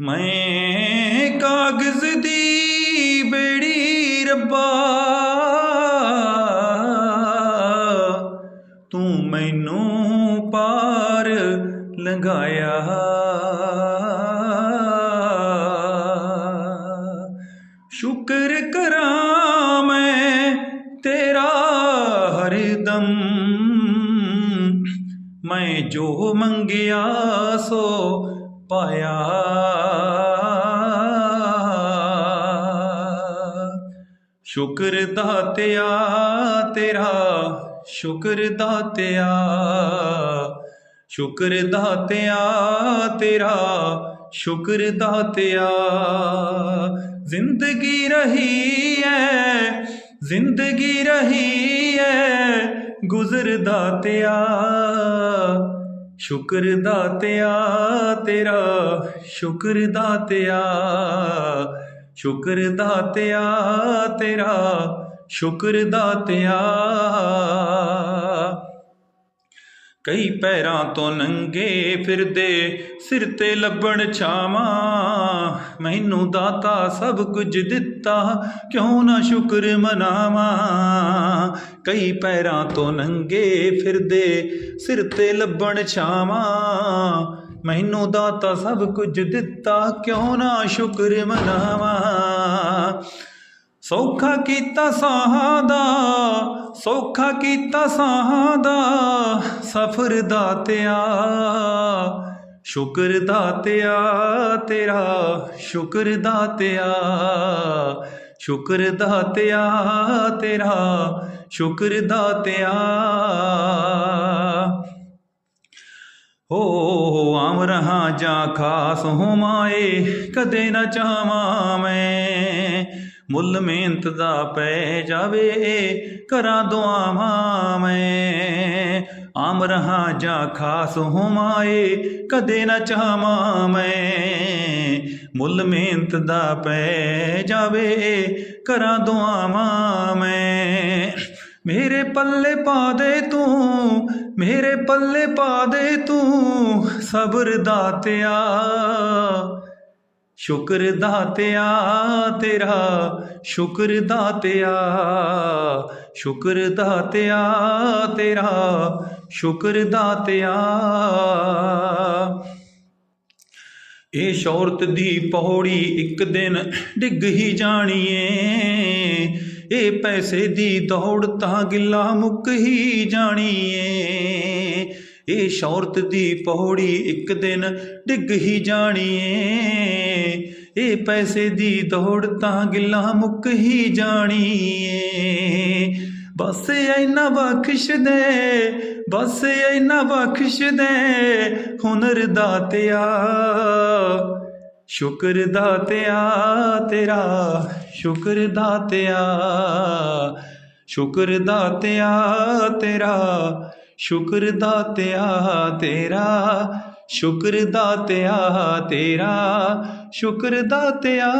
ਮੈਂ ਕਾਗਜ਼ ਦੀ ਬੇੜੀ ਰੱਬਾ। ਤੂੰ ਮੈਨੂੰ ਪਾਰ ਲੰਘਾਇਆ। ਸ਼ੁਕਰ ਕਰਾਂ ਮੈਂ ਤੇਰਾ ਹਰਦਮ ਮੈਂ ਜੋ ਮੰਗਿਆ ਸੋ ਪਾਇਆ। ਸ਼ੁਕਰ ਦਾਤਿਆ ਤੇਰਾ, ਸ਼ੁਕਰ ਦਾਤਿਆ ਸ਼ੁਕਰ ਦਾਤਿਆ ਤੇਰਾ, ਸ਼ੁਕਰ ਦਾਤਿਆ। ਜ਼ਿੰਦਗੀ ਰਹੀ ਐ, ਜ਼ਿੰਦਗੀ ਰਹੀ ਐ, ਗੁਜ਼ਰ ਦਾਤਿਆ। ਸ਼ੁਕਰ ਦਾਤਿਆ ਤੇਰਾ ਸ਼ੁਕਰ ਦਾਤਿਆ ਸ਼ੁਕਰ ਦਾਤਿਆ ਤੇਰਾ ਸ਼ੁਕਰ ਦਾਤਿਆ ਕਈ ਪੈਰਾਂ ਤੋਂ ਨੰਗੇ ਫਿਰਦੇ ਸਿਰ ਤੇ ਲੱਭਣ ਛਾਵਾਂ, ਮੈਨੂੰ ਦਾਤਾ ਸਭ ਕੁਝ ਦਿੱਤਾ, ਕਿਉਂ ਨਾ ਸ਼ੁਕਰ ਮਨਾਵਾਂ? ਕਈ ਪੈਰਾਂ ਤੋਂ ਨੰਗੇ ਫਿਰਦੇ ਸਿਰ ਤੇ ਲੱਭਣ ਛਾਵਾਂ। ਮੈਨੂੰ ਦਾਤਾ ਸਭ ਕੁਝ ਦਿੱਤਾ, ਕਿਉਂ ਨਾ ਸ਼ੁਕਰ ਮਨਾਵਾਂ? ਸੌਖਾ ਕੀਤਾ ਸਾਹਾਂ ਦਾ, ਸੌਖਾ ਕੀਤਾ ਸਾਹਾਂ ਦਾ, ਸਫਰ ਦਾਤਿਆ ਸ਼ੁਕਰ ਦਾਤਿਆ ਤੇਰਾ ਸ਼ੁਕਰ ਦਾਤਿਆ ਸ਼ੁਕਰ ਦਾਤਿਆ ਤੇਰਾ ਸ਼ੁਕਰ ਦਾਤਿਆ ਹੋ ਆਮ ਰਹਾ ਜਾ ਖਾਸ ਹੋਮਾਏ ਕਦੇ ਨਾ ਚਾਹਾਂ ਮੈਂ। ਮੁੱਲ ਮਿਹਨਤ ਦਾ ਪੈ ਜਾਵੇ, ਕਰਾਂ ਦੁਆਵਾਂ ਮੈਂ। ਆਮ ਰਹਾ ਜਾ ਖਾਸ ਹੋਮਾਏ ਕਦੇ ਨਾ ਚਾਹਾਂ ਮੈਂ। ਮੁੱਲ ਮਿਹਨਤ ਦਾ ਪੈ ਜਾਵੇ, ਕਰਾਂ ਦੁਆਵਾਂ ਮੈਂ। ਮੇਰੇ ਪੱਲੇ ਪਾ ਦੇ ਤੂੰ, ਮੇਰੇ ਪੱਲੇ ਪਾ ਦੇ ਤੂੰ, ਸਬਰ ਦਾਤਿਆ ਸ਼ੁਕਰ ਦਾਤਿਆ ਤੇਰਾ, ਸ਼ੁਕਰ ਦਾਤਿਆ ਸ਼ੁਕਰ ਦਾਤਿਆ ਤੇਰਾ, ਸ਼ੁਕਰ ਦਾਤਿਆ ਇਹ ਸ਼ੌਰਤ ਦੀ ਪੌੜੀ ਇੱਕ ਦਿਨ ਡਿੱਗ ਹੀ ਜਾਣੀ ਏ। ਇਹ ਪੈਸੇ ਦੀ ਦੌੜ ਤਾਂ ਗਿੱਲਾ ਮੁੱਕ ਹੀ ਜਾਣੀਏ। ਇਹ ਸ਼ੌਰਤ ਦੀ ਪੌੜੀ ਇੱਕ ਦਿਨ ਡਿੱਗ ਹੀ ਜਾਣੀਏ। ਇਹ ਪੈਸੇ ਦੀ ਦੌੜ ਤਾਂ ਗਿੱਲਾ ਮੁੱਕ ਹੀ ਜਾਣੀਏ। ਬਸ ਐਨਾ ਬਖਸ਼ ਦੇ, ਬਸ ਐਨਾ ਬਖਸ਼ ਦੇ ਹੁਨਰ ਦਾਤਿਆ ਸ਼ੁਕਰ ਦਾਤਿਆ ਤੇਰਾ, ਸ਼ੁਕਰ ਦਾਤਿਆ ਸ਼ੁਕਰ ਦਾਤਿਆ ਤੇਰਾ, ਸ਼ੁਕਰ ਦਾਤਿਆ ਤੇਰਾ, ਸ਼ੁਕਰ ਦਾਤਿਆ ਤੇਰਾ, ਸ਼ੁਕਰ ਦਾਤਿਆ।